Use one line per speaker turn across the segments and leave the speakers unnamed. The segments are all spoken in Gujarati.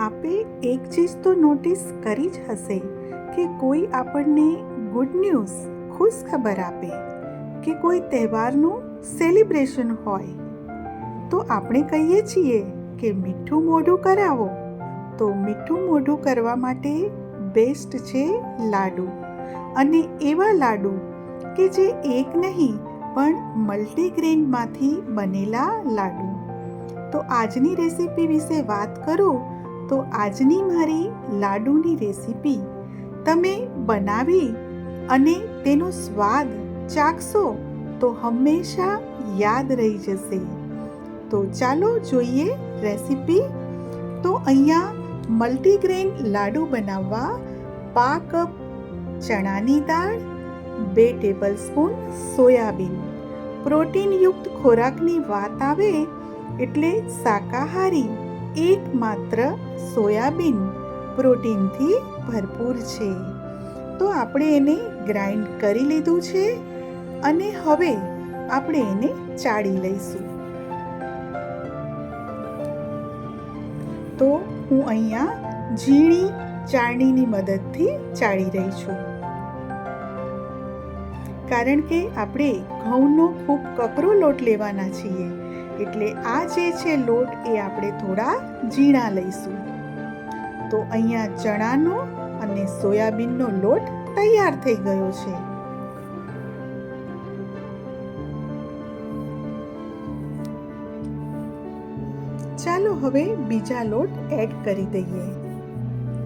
આપે એક ચીજ તો નોટિસ કરી જ હશે કે કોઈ આપણને ગુડ ન્યૂઝ ખુશ ખબર આપે કે કોઈ તહેવારનું સેલિબ્રેશન હોય. તો આપણે કહીએ છીએ કે મીઠું મોઢું કરાવો. તો મીઠું મોઢું કરવા માટે બેસ્ટ છે લાડુ. અને એવા લાડુ કે જે એક નહીં, પણ મલ્ટીગ્રેનમાંથી બનેલા લાડુ. તો આજની રેસીપી વિશે વાત કરું તો આજની મારી લાડુની રેસીપી તમે બનાવી અને તેનો સ્વાદ ચાખશો તો હંમેશા યાદ રહી જશે. તો ચાલો જોઈએ રેસીપી. તો અહીંયા મલ્ટીગ્રેન લાડુ બનાવવા પા કપ ચણાની દાળ, બે ટેબલ સ્પૂન સોયાબીન. પ્રોટીનયુક્ત ખોરાકની વાત આવે એટલે શાકાહારી. એકમાત્ર સોયાબીન પ્રોટીનથી ભરપૂર છે. તો આપણે એને ગ્રાઇન્ડ કરી લીધું છે અને હવે આપણે એને ચાળી લઈશું. તો હું અહીંયા ઝીણી ચાળણીની મદદથી ચાળી રહી છું. કારણ કે આપણે ઘઉંનો ખૂબ કકરો લોટ લેવાના છીએ. એટલે આ જે છે લોટ એ આપણે થોડા ઝીણા લઈશું. તો અહીંયા ચણાનો અને સોયાબીનનો લોટ તૈયાર થઈ ગયો છે. ચાલો હવે બીજા લોટ એડ કરી દઈએ.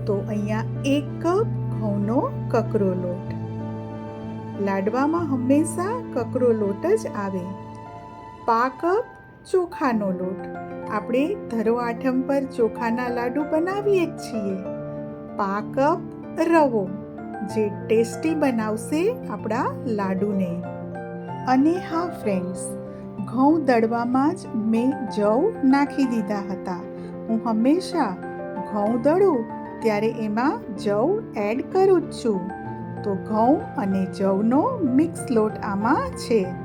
તો અહીંયા એક કપ ઘઉંનો કકરો લોટ. લાડવામાં હંમેશા કકરો લોટ જ આવે. પા કપ ચોખાનો લોટ. આપણે ધરો આઠમ પર ચોખાના લાડુ બનાવીએ જ છીએ. પાકપ રવો. જે ટેસ્ટી બનાવશે આપણા લાડુને. અને હા ફ્રેન્ડ્સ ઘઉં દળવામાં જ મેં જવ નાખી દીધા હતા. હું હંમેશા ઘઉં દળું ત્યારે એમાં જવ એડ કરું જ છું. તો ઘઉં અને જવનો મિક્સ લોટ આમાં છે.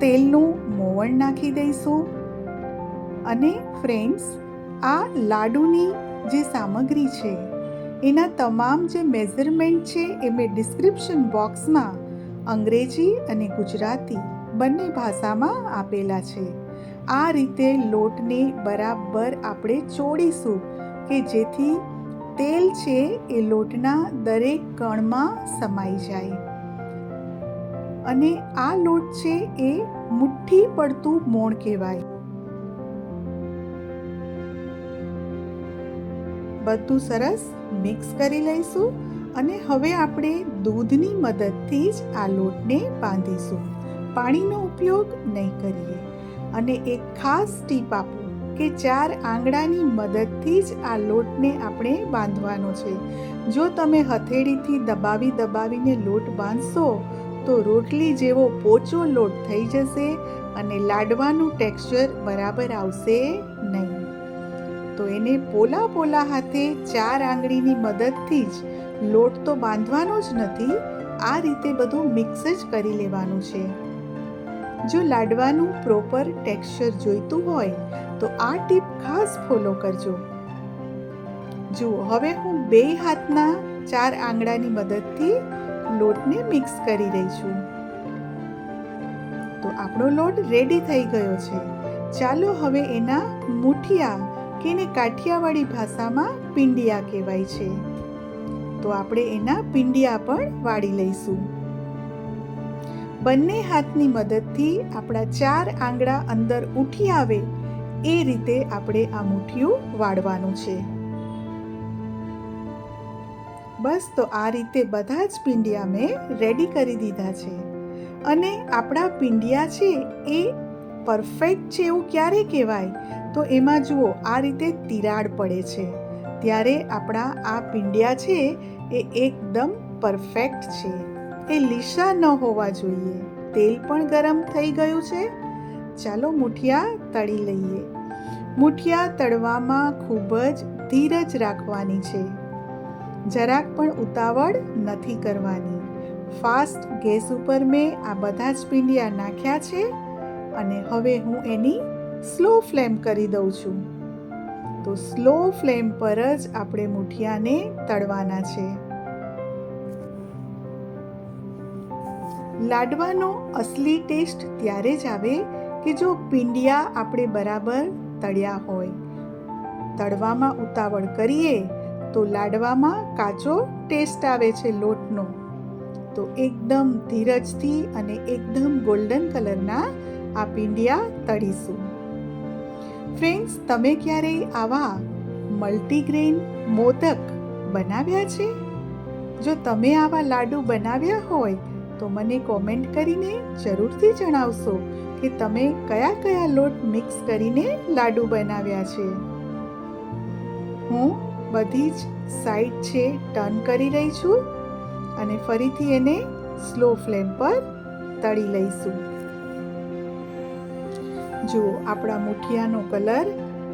તેલનું મોવણ નાખી દઈશું. અને ફ્રેન્ડ્સ, આ લાડુની જે સામગ્રી છે, એના તમામ જે મેઝરમેન્ટ છે, એ મેં ડિસ્ક્રિપ્શન બોક્સમાં અંગ્રેજી અને ગુજરાતી બંને ભાષામાં આપેલા છે. આ રીતે લોટને બરાબર આપણે ચોડીશું કે જેથી તેલ છે એ લોટના દરેક કણમાં સમાઈ જાય. અને આ લોટ છે એ મુઠ્ઠી પડતું મોણ કહેવાય. બધું સરસ મિક્સ કરી લઈશું અને હવે આપણે દૂધની મદદથી જ આ લોટને બાંધીશું. પાણીનો ઉપયોગ નહીં કરીએ. અને એક ખાસ ટીપ આપું કે ચાર આંગળાની મદદથી જ આ લોટને આપણે બાંધવાનો છે. જો તમે હથેળીથી દબાવી દબાવીને લોટ બાંધશો તો રોટલી જેવો પોચો લોટ થઈ જશે અને લાડવાનું ટેક્સચર બરાબર આવશે નહીં. તો એને પોલા પોલા હાથે ચાર આંગળીની મદદથી જ લોટ તો બાંધવાનો જ નથી, આ રીતે બધું મિક્સ જ કરી લેવાનું છે. જો લાડવાનું પ્રોપર ટેક્સચર જોઈતું હોય, તો આ ટીપ ખાસ ફોલો કરજો. જુઓ, હવે હું બે હાથના ચાર આંગળાની મદદથી લોટને મિક્સ કરી રહી છું. તો આપણો લોટ રેડી થઈ ગયો છે. ચાલો હવે એના મુઠિયા કે એને કાઠિયાવાડી ભાષામાં પિંડિયા કહેવાય છે. તો આપણે એના પિંડિયા પણ વાળી લઈશું. બંને હાથની મદદથી આપણા ચાર આંગળા અંદર ઉઠી આવે એ રીતે આપણે આ મુઠિયું વાળવાનું છે. બસ તો આ રીતે બધા જ પિંડિયા મેં રેડી કરી દીધા છે. અને આપણા પિંડિયા છે એ પરફેક્ટ છે એવું ક્યારે કહેવાય? તો એમાં જુઓ, આ રીતે તિરાડ પડે છે. ત્યારે આપણા આ પિંડિયા છે એ એકદમ પરફેક્ટ છે. એ લીસા ન હોવા જોઈએ. તેલ પણ ગરમ થઈ ગયું છે. ચાલો મુઠિયા તળી લઈએ. મુઠિયા તળવામાં ખૂબ જ ધીરજ રાખવાની છે. જરાક પણ ઉતાવળ નથી કરવાની. ફાસ્ટ ગેસ ઉપર મેં આ બધા જ પિંડિયા નાખ્યા છે અને હવે હું એની સ્લો ફ્લેમ કરી દઉં છું. તો સ્લો ફ્લેમ પર જ આપણે મુઠિયાને તળવાના છે. લાડવાનો અસલી ટેસ્ટ ત્યારે જ આવે કે જો પિંડિયા આપણે બરાબર તળ્યા હોય. તળવામાં ઉતાવળ કરીએ તો લાડવામાં કાચો ટેસ્ટ આવે છે લોટનો. તો એકદમ ધીરજથી અને એકદમ ગોલ્ડન કલરના આ પિંડિયા તળીશું. ફ્રેન્ડ્સ તમે ક્યારેય આવા મલ્ટીગ્રેન મોદક બનાવ્યા છે? જો તમે આવા લાડુ બનાવ્યા હોય, તો મને કોમેન્ટ કરીને જરૂરથી જણાવશો કે તમે કયા કયા લોટ મિક્સ કરીને લાડુ બનાવ્યા છે. હું બધી જ સાઈડ છે, ટર્ન કરી રહી છું અને ફરીથી એને સ્લો ફ્લેમ પર તળી લઈશું. જો આપણા મુઠિયાનો કલર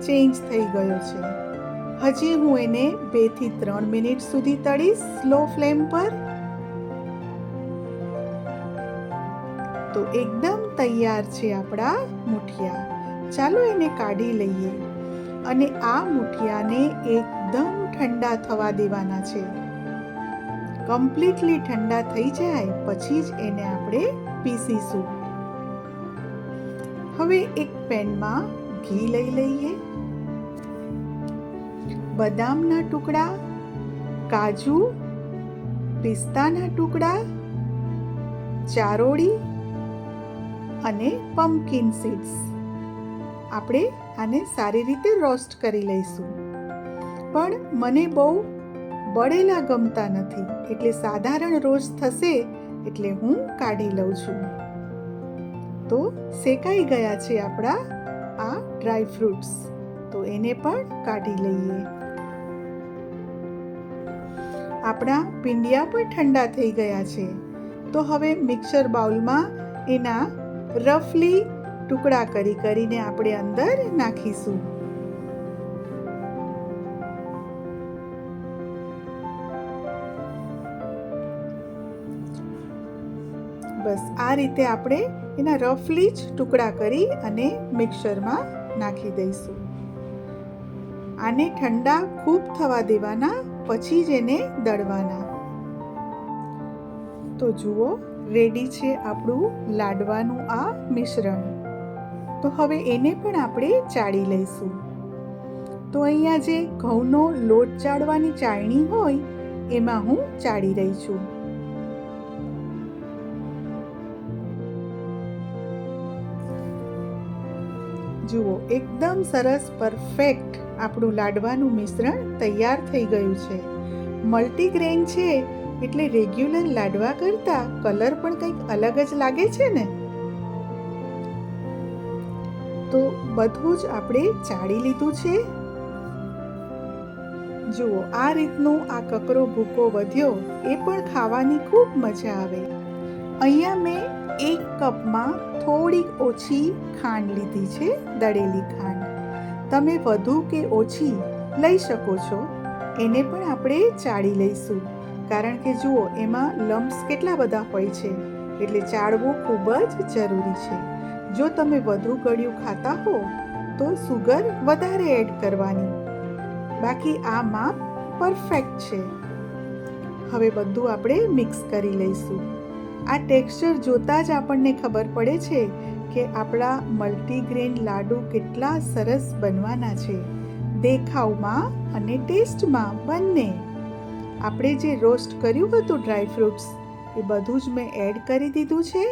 ચેન્જ થઈ ગયો છે. હજી હું એને બેથી ત્રણ મિનિટ સુધી તળીશ સ્લો ફ્લેમ પર. તો એકદમ તૈયાર છે આપણા મુઠિયા. ચાલો એને કાઢી લઈએ. અને આ મુઠિયાને એકદમ ઠંડા થવા દેવાના છે. કમ્પ્લીટલી ઠંડા થઈ જાય પછી જ એને આપણે પીસીશું. હવે એક પેનમાં ઘી લઈ લઈએ. બદામના ટુકડા, કાજુ, પિસ્તાના ટુકડા, ચારોળી અને પમ્પકિન સીડ્સ આપણે આને સારી રીતે રોસ્ટ કરી લઈશું. પણ મને બહુ બળેલા ગમતા નથી. એટલે સાધારણ રોજ થશે એટલે હું કાઢી લઉં છું. તો શેકાઈ ગયા છે આપણા આ ડ્રાય ફ્રૂટ્સ. તો એને પણ કાઢી લઈએ. આપણા પિંડિયા પણ ઠંડા થઈ ગયા છે. તો હવે મિક્સર બાઉલમાં એના રફલી ટુકડા કરી કરીને આપણે અંદર નાખીશું. બસ આ રીતે આપણે એના રફલી જ ટુકડા કરી અને મિક્સરમાં નાખી દઈશું. આને ઠંડા ખૂબ થવા દેવાના, પછી જ એને દળવાના. તો જુઓ, રેડી છે આપણું લાડવાનું આ મિશ્રણ. તો હવે એને પણ આપણે ચાળી લઈશું. તો અહીંયા જે ઘઉંનો લોટ ચાળવાની ચાળણી હોય, એમાં હું ચાળી રહી છું. જુઓ, એકદમ સરસ પરફેક્ટ આપણું લાડવાનું મિશ્રણ તૈયાર થઈ ગયું છે. મલ્ટીગ્રેન છે એટલે રેગ્યુલર લાડવા કરતા કલર પણ કંઈક અલગ જ લાગે છે ને? તો બધું જ આપણે ચાળી લીધું છે? જુઓ, આ રીતનું આ કકરો ભૂકો વધ્યો, એ પણ ખાવાની ખૂબ મજા આવે. અહીંયા મેં કપમાં થોડીક ઓછી ખાંડ લીધી છે, દળેલી ખાંડ. તમે વધુ કે ઓછી લઈ શકો છો. એને પણ આપણે ચાળી લઈશું. કારણ કે જુઓ, એમાં લમ્સ કેટલા બધા હોય છે. એટલે ચાળવું ખૂબ જ જરૂરી છે. જો તમે વધુ ગળ્યું ખાતા હો, તો સુગર વધારે એડ કરવાની. બાકી આ માપ પરફેક્ટ છે. હવે બધું આપણે મિક્સ કરી લઈશું. આ ટેક્સચર જોતાં જ આપણને ખબર પડે છે કે આપણા મલ્ટીગ્રેન લાડુ કેટલા સરસ બનવાના છે. દેખાવમાં અને ટેસ્ટમાં બંને. આપણે જે રોસ્ટ કર્યું હતું ડ્રાય ફ્રૂટ્સ એ બધું જ મેં એડ કરી દીધું છે.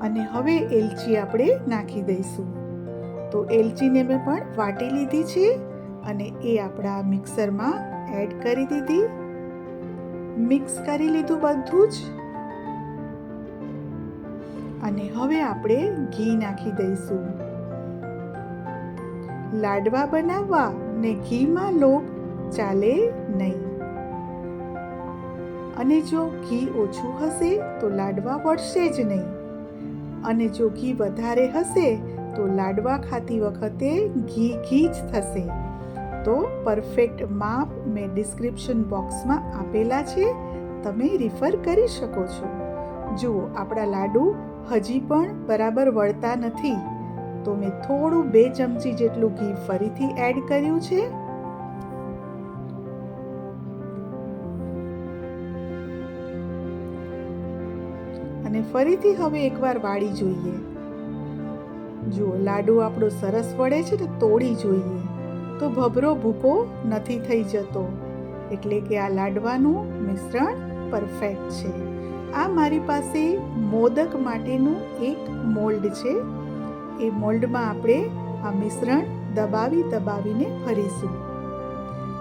અને હવે એલચી આપણે નાખી દઈશું. તો એલચીને મેં પણ વાટી લીધી છે. અને એ આપણા મિક્સરમાં એડ કરી દીધી. મિક્સ કરી લીધું બધું જ. અને હવે આપણે ઘી નાખી દઈશું. લાડવા બનાવવા ને ઘીમાં લોભ ચાલે નહીં. અને જો ઘી ઓછું હશે તો લાડવા વળશે જ નહીં. અને જો ઘી વધારે હશે તો લાડવા ખાતી વખતે ઘી ઘી જ થશે. તો પરફેક્ટ માપ મેં ડિસ્ક્રિપ્શન બોક્સમાં આપેલા છે. તમે રિફર કરી શકો છો. જુઓ, આપણા લાડુ હજી પણ બરાબર વળતા નથી. તો મેં થોડું બે ચમચી જેટલું ઘી ફરીથી એડ કર્યું છે. અને ફરીથી હવે એકવાર વાળી જોઈએ. જુઓ, લાડુ આપણો સરસ વળે છે ને તોડી જોઈએ. તો ભભરો ભૂકો નથી થઈ જતો. એટલે કે આ લાડવાનું મિશ્રણ પરફેક્ટ છે. આ મારી પાસે મોદક માટેનું એક મોલ્ડ છે. એ મોલ્ડમાં આપણે આ મિશ્રણ દબાવી દબાવીને ભરીશું.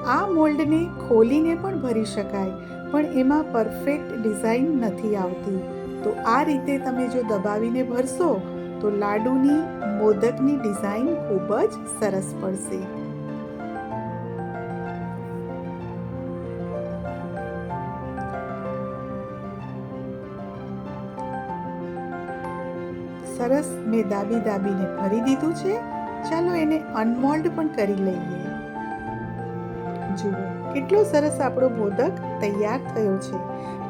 આ મોલ્ડને ખોલીને પણ ભરી શકાય, પણ એમાં પરફેક્ટ ડિઝાઇન નથી આવતી. તો આ રીતે તમે જો દબાવીને ભરશો, તો લાડુની મોદકની ડિઝાઇન ખૂબ જ સરસ પડશે. સરસ મેં દાબી દાબીને ભરી દીધું છે. ચાલો એને અનમોલ્ડ પણ કરી લઈએ. જુઓ, કેટલો સરસ આપણો મોદક તૈયાર થયો છે.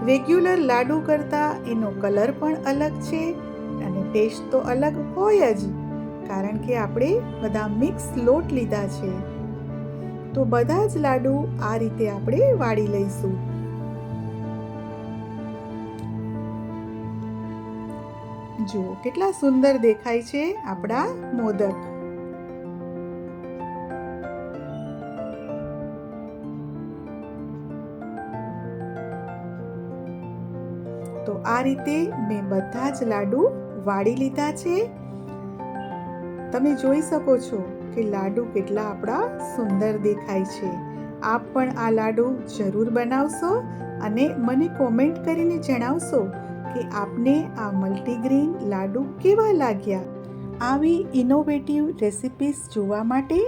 રેગ્યુલર લાડુ કરતાં એનો કલર પણ અલગ છે અને ટેસ્ટ તો અલગ હોય જ, કારણ કે આપણે બધા મિક્સ લોટ લીધા છે. તો બધા જ લાડુ આ રીતે આપણે વાળી લઈશું. જુઓ, કેટલા સુંદર દેખાય છે આપણા મોદક. તો આ રીતે મેં બધા જ લાડુ વાળી લીધા છે. તમે જોઈ શકો છો કે લાડુ કેટલા આપણા સુંદર દેખાય છે. આપ પણ આ લાડુ જરૂર બનાવશો અને મને કોમેન્ટ કરીને જણાવશો કે આપને આ મલ્ટીગ્રેન લાડુ કેવા લાગ્યા? આવી ઇનોવેટિવ રેસિપીસ જોવા માટે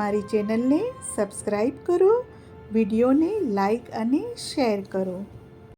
મારી ચેનલને સબસ્ક્રાઈબ કરો, વિડીયોને લાઈક અને શેર કરો.